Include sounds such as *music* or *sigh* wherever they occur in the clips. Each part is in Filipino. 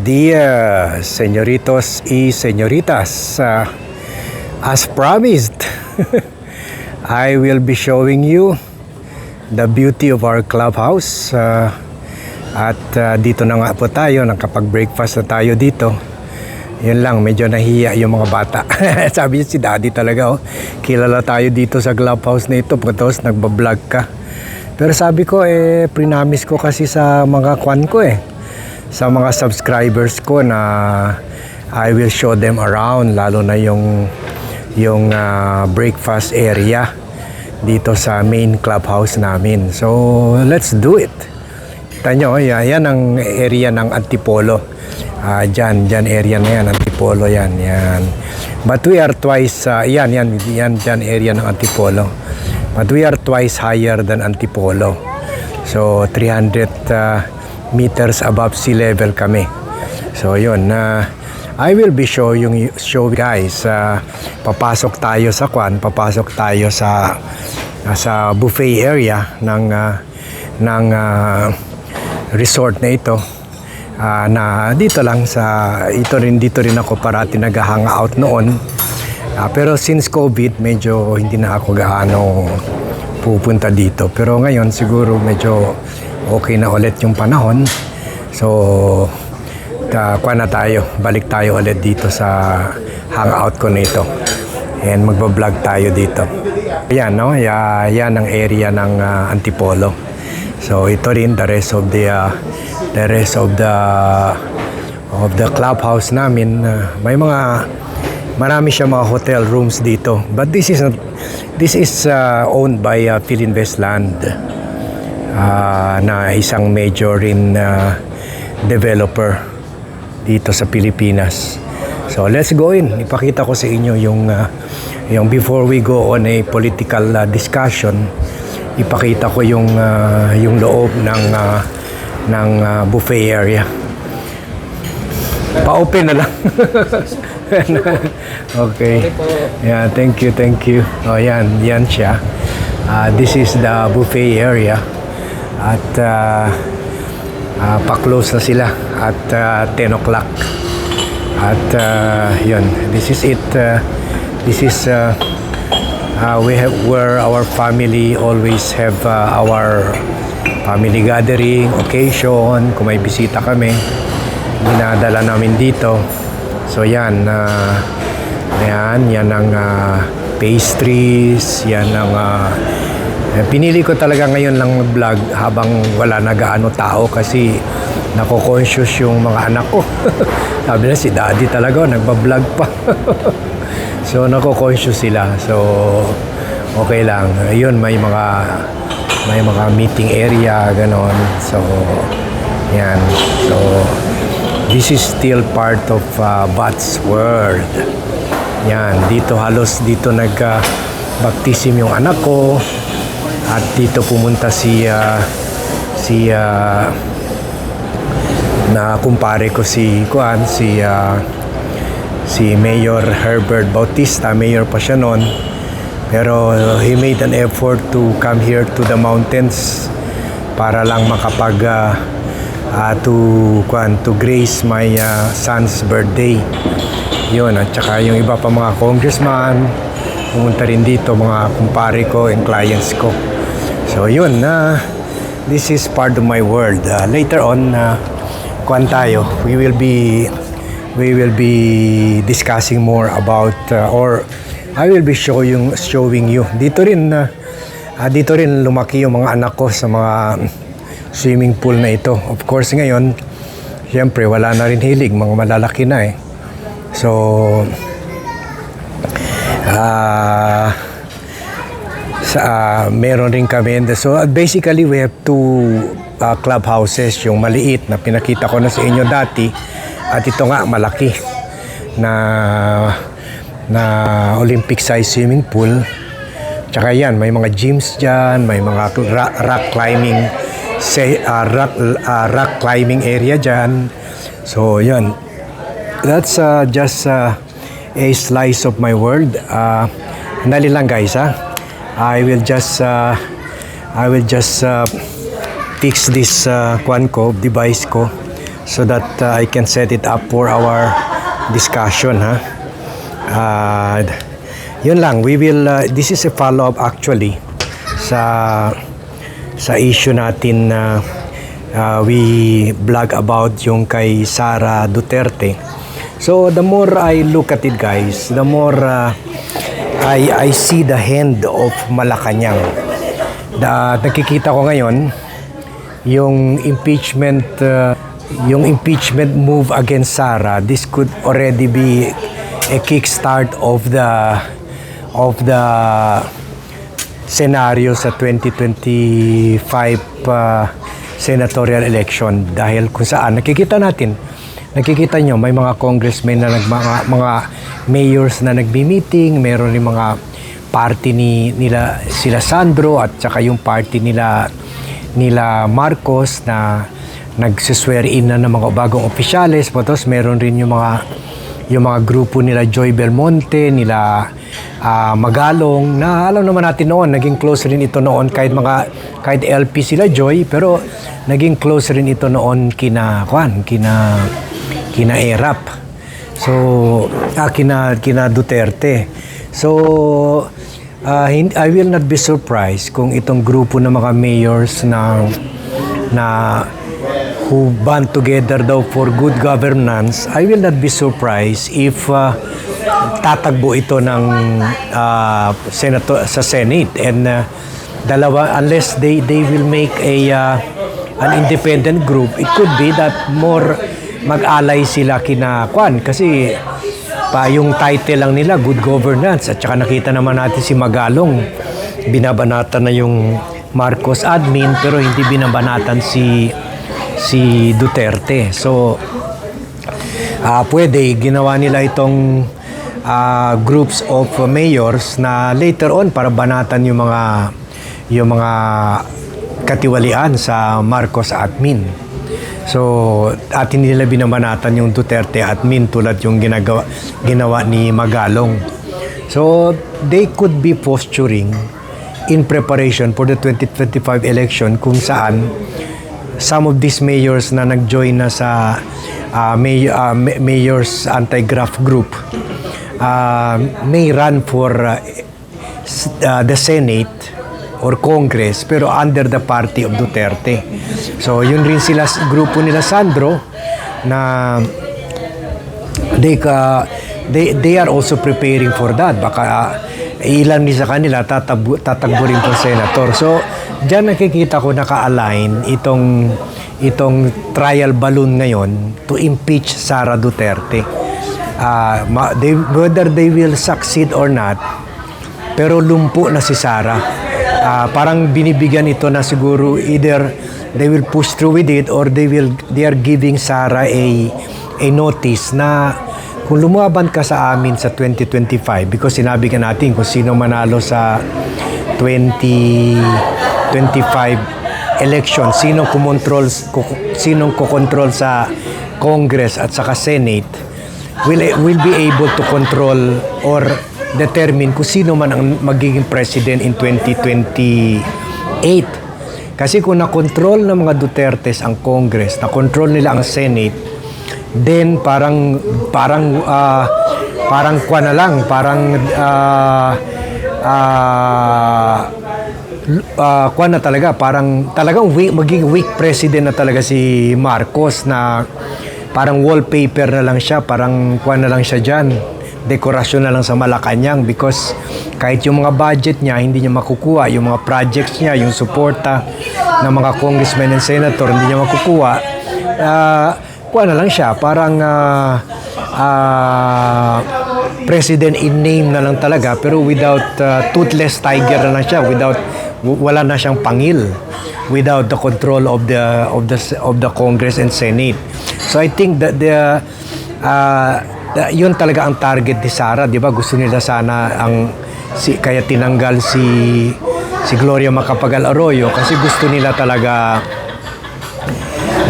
días, señoritos y señoritas. Uh, as promised, *laughs* I will be showing you the beauty of our clubhouse. Uh, at uh, dito na nga po tayo, nakapag-breakfast na tayo dito. Yun lang, medyo nahiya yung mga bata. *laughs* Sabi si daddy talaga, oh, kilala tayo dito sa clubhouse na ito pagkatapos nagbablog ka. Pero sabi ko, eh, prinamis ko kasi sa mga kwan ko eh. Sa mga subscribers ko na I will show them around, lalo na yung, yung ah, breakfast area dito sa main clubhouse namin. So, let's do it. Kita nyo, yan, ang area ng Antipolo. Ah, dyan, dyan area na yan, Antipolo yan, yan. But we are twice, ah, yan, yan, yan, dyan area ng Antipolo. But we are twice higher than Antipolo. So, 300 ah, meters above sea level kami. So, yun, na I will be show yung show guys. ah, papasok tayo sa kwan, papasok tayo sa sa buffet area ng ah, ng ah, resort na ito. Ah, na dito lang sa ito rin dito rin ako parati nag-hangout noon. Ah, pero since COVID, medyo hindi na ako gaano pupunta dito. Pero ngayon siguro medyo okay na ulit yung panahon. So, kuha na tayo. Balik tayo ulit dito sa hangout ko nito. And magbablog tayo dito. Yan, no? Ya, yan ang area ng ah, Antipolo. So, ito rin the rest of the ah, the rest of the of the clubhouse namin. Ah, may mga marami siya mga hotel rooms dito. But this is not, this is uh, owned by uh, Philinvest Land uh, na isang major in uh, developer dito sa Pilipinas. So let's go in. Ipakita ko sa inyo yung uh, yung before we go on a political uh, discussion, ipakita ko yung uh, yung loob ng uh, ng uh, buffet area. Pa-open na lang. *laughs* okay. Yeah, thank you, thank you. Oh, yan, yan siya. Uh, this is the buffet area. At uh, uh, pa-close na sila at uh, 10 o'clock. At uh, yun, this is it. Uh, this is uh, uh, we have where our family always have uh, our family gathering, occasion, kung may bisita kami, dinadala namin dito. So yan, uh, yan, yan ang uh, pastries, yan ang uh, pinili ko talaga ngayon lang mag-vlog habang wala na gaano tao kasi nako-conscious yung mga anak ko. *laughs* Sabi na si daddy talaga, nagba-vlog pa. *laughs* so nako-conscious sila. So okay lang. Ayun, may mga may mga meeting area ganon. So yan. So this is still part of uh, Bats world. Yan, dito halos dito nag uh, baptism yung anak ko at dito pumunta si uh, si uh, na kumpare ko si Kuan si uh, si Mayor Herbert Bautista. Mayor pa siya noon pero he made an effort to come here to the mountains para lang makapag uh, uh, to Kuan to grace my uh, son's birthday. Yun at saka yung iba pa mga congressman pumunta rin dito mga kumpare ko and clients ko so yun na this is part of my world. Uh, later on uh, kuan tayo. We will be we will be discussing more about uh, or I will be showing showing you. Dito rin uh, ah, dito rin lumaki yung mga anak ko sa mga swimming pool na ito. Of course ngayon syempre wala na rin hilig. Mga malalaki na eh. So ah sa ah, meron rin kami. So uh, basically we have two uh, clubhouses. Yung maliit na pinakita ko na sa inyo dati at ito nga malaki na na Olympic size swimming pool. Tsaka yan may mga gyms dyan may mga rock, rock climbing say, uh, rock, uh, rock climbing area dyan. So yan that's uh, just uh, a slice of my world. Uh, dali guys ha I will just uh, I will just uh, fix this uh, kwan ko, device ko so that uh, I can set it up for our discussion ha. Uh, yun lang, we will uh, this is a follow up actually sa sa issue natin na uh, we blog about yung kay Sara Duterte. So the more I look at it guys, the more uh, I I see the hand of Malacanang. Da, nakikita ko ngayon yung impeachment uh, yung impeachment move against Sara this could already be a kickstart of the of the scenario sa 2025 uh, senatorial election dahil kung saan nakikita natin nakikita nyo may mga congressmen na nag mga, mga mayors na nagbi-meeting meron rin mga party ni nila sila Sandro at saka yung party nila nila Marcos na nagsiswear in na ng mga bagong opisyales. Tapos meron rin yung mga yung mga grupo nila Joy Belmonte, nila ah, Magalong, na alam naman natin noon, naging close rin ito noon kahit mga kahit LP sila Joy, pero naging close rin ito noon kina Juan, kina kina. So, ah, kina kina Duterte. So, hin- I will not be surprised kung itong grupo ng mga mayors na na who band together daw for good governance, I will not be surprised if uh, tatagbo ito ng uh, senator sa Senate and uh, dalawa unless they they will make a uh, an independent group, it could be that more mag-alay sila kina Kwan kasi pa yung title lang nila good governance at saka nakita naman natin si Magalong binabanatan na yung Marcos admin pero hindi binabanatan si si Duterte. So ah pwede ginawa nila itong ah, groups of mayors na later on para banatan yung mga yung mga katiwalian sa Marcos admin. So, at hindi nila binabanatan yung Duterte admin tulad yung ginagawa, ginawa ni Magalong. So, they could be posturing in preparation for the 2025 election kung saan some of these mayors na nag-join na sa uh, may, uh, ma- mayor's anti-graft group uh, may run for uh, uh, the Senate or Congress pero under the party of Duterte. So yun rin sila grupo nila Sandro na they ka they they are also preparing for that. Baka uh, ilan din sa kanila tatab tatagbo rin for senator. So diyan nakikita ko naka-align itong itong trial balloon ngayon to impeach Sara Duterte. Ma- they, whether they will succeed or not pero lumpo na si Sara Ah, parang binibigyan ito na siguro either they will push through with it or they will they are giving Sara a a notice na kung lumaban ka sa amin sa 2025 because sinabi ka natin kung sino manalo sa 2025 election sino kumontrol ku- sinong kukontrol sa Congress at saka Senate will will be able to control or determine kung sino man ang magiging president in 2028 kasi kung na-control ng mga Dutertes ang Congress, na-control nila ang Senate, then parang parang ah, parang kwa na lang, parang ah ah, ah, kwa na talaga, parang talagang weak, magiging weak president na talaga si Marcos na parang wallpaper na lang siya, parang kwa na lang siya dyan. Dekorasyon na lang sa Malacanang because kahit yung mga budget niya, hindi niya makukuha. Yung mga projects niya, yung suporta ng mga congressmen and senator, hindi niya makukuha. Uh, kuha na lang siya, parang ah, ah, president in name na lang talaga pero without uh, toothless tiger na lang siya without wala na siyang pangil without the control of the of the of the Congress and Senate so I think that the uh, yun talaga ang target ni Sara di ba? Gusto nila sana ang si kaya tinanggal si si Gloria Macapagal Arroyo kasi gusto nila talaga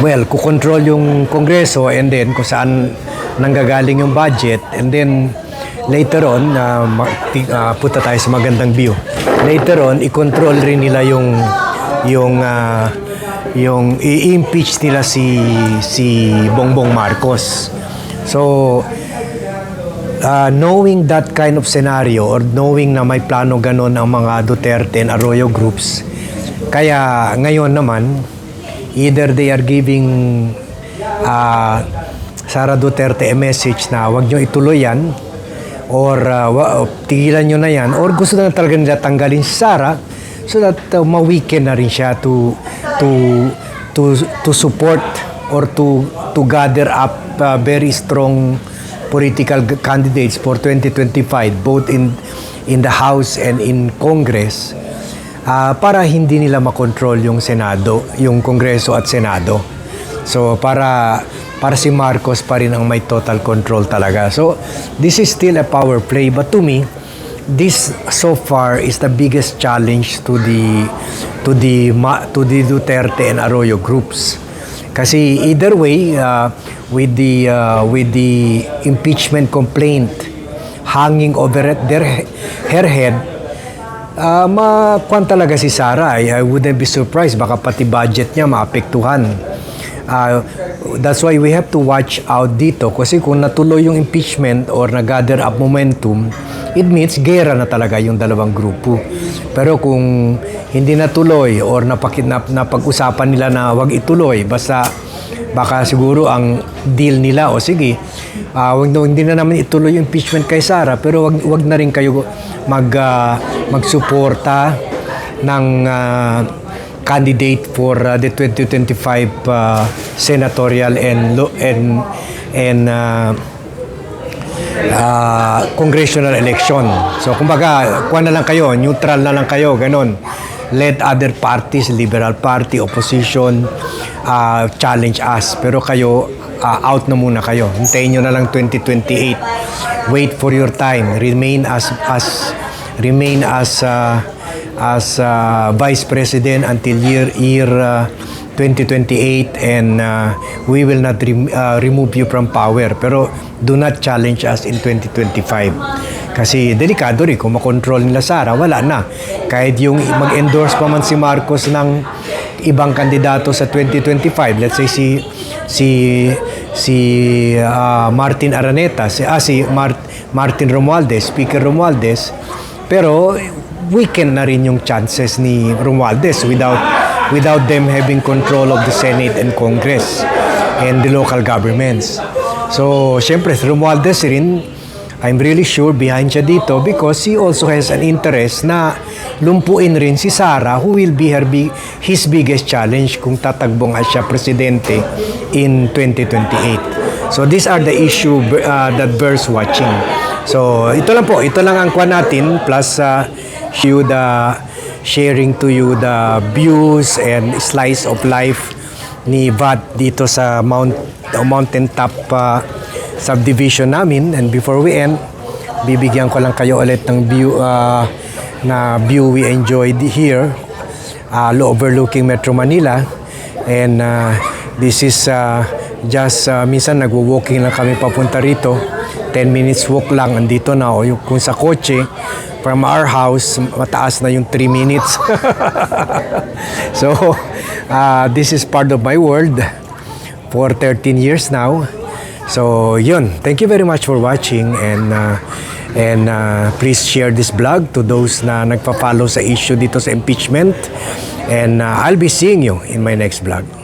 well, kukontrol yung kongreso and then kung saan nanggagaling yung budget. And then later on na punta tayo sa magandang view. Later on i-control rin nila yung yung ah, yung i-impeach nila si si Bongbong Marcos. So uh, knowing that kind of scenario or knowing na may plano ganon ang mga Duterte and Arroyo groups, kaya ngayon naman, either they are giving uh, Sara Duterte a message na wag nyo ituloy yan or uh, tigilan nyo na yan or gusto na talaga nila tanggalin si Sara so that uh, ma-weaken na rin siya to to to to support or to to gather up uh, very strong political candidates for 2025 both in in the House and in Congress ah, para hindi nila makontrol yung Senado, yung Kongreso at Senado. So para para si Marcos pa rin ang may total control talaga. So this is still a power play but to me this so far is the biggest challenge to the to the to the Duterte and Arroyo groups. Kasi either way uh, with the uh, with the impeachment complaint hanging over at their her head Ah, makuan talaga si Sara. I, I wouldn't be surprised. Baka pati budget niya maapektuhan. Ah, that's why we have to watch out dito. Kasi kung natuloy yung impeachment or nag-gather up momentum, it means gera na talaga yung dalawang grupo. Pero kung hindi natuloy or napakit, nap, napag-usapan nila na wag ituloy, basta baka siguro ang deal nila o sige ah, wag na, hindi na namin ituloy yung impeachment kay Sara pero wag wag na rin kayo mag ah, magsuporta ng ah, candidate for ah, the 2025 ah, senatorial and and and ah, ah, congressional election. So kumbaga, kuha na lang kayo, neutral na lang kayo, ganun. Let other parties, Liberal Party, Opposition, ah, challenge us. Pero kayo, ah, out na muna kayo. Hintayin nyo na lang 2028. Wait for your time. Remain as as remain as ah, as ah, Vice President until year year ah, 2028 and uh, we will not rem- uh, remove you from power pero do not challenge us in 2025 kasi delikado rin kung makontrol nila Sara wala na kahit yung mag-endorse pa man si Marcos ng ibang kandidato sa 2025 let's say si si si uh, Martin Araneta si ah, si Mar- Martin Romualdez Speaker Romualdez pero weaken na rin yung chances ni Romualdez without without them having control of the Senate and Congress and the local governments. So, syempre, si Romualdez rin, I'm really sure behind siya dito because he also has an interest na lumpuin rin si Sara who will be her big, his biggest challenge kung tatakbong as siya presidente in 2028. So, these are the issue uh, that bears watching. So, ito lang po. Ito lang ang kwa natin plus uh, you the sharing to you the views and slice of life ni Vat dito sa Mount uh, Mountain Top uh, subdivision namin. And before we end bibigyan ko lang kayo ulit ng view uh, na view we enjoyed here uh, overlooking Metro Manila. And uh, this is uh, just uh, minsan nagwo-walking lang kami papunta rito. 10 minutes walk lang andito na o yung kung sa kotse. From our house mataas na yung 3 minutes. *laughs* So uh, this is part of my world. For 13 years now so yun. Thank you very much for watching and uh, and uh, please share this vlog to those na nagpa-follow sa issue dito sa impeachment. And uh, I'll be seeing you in my next vlog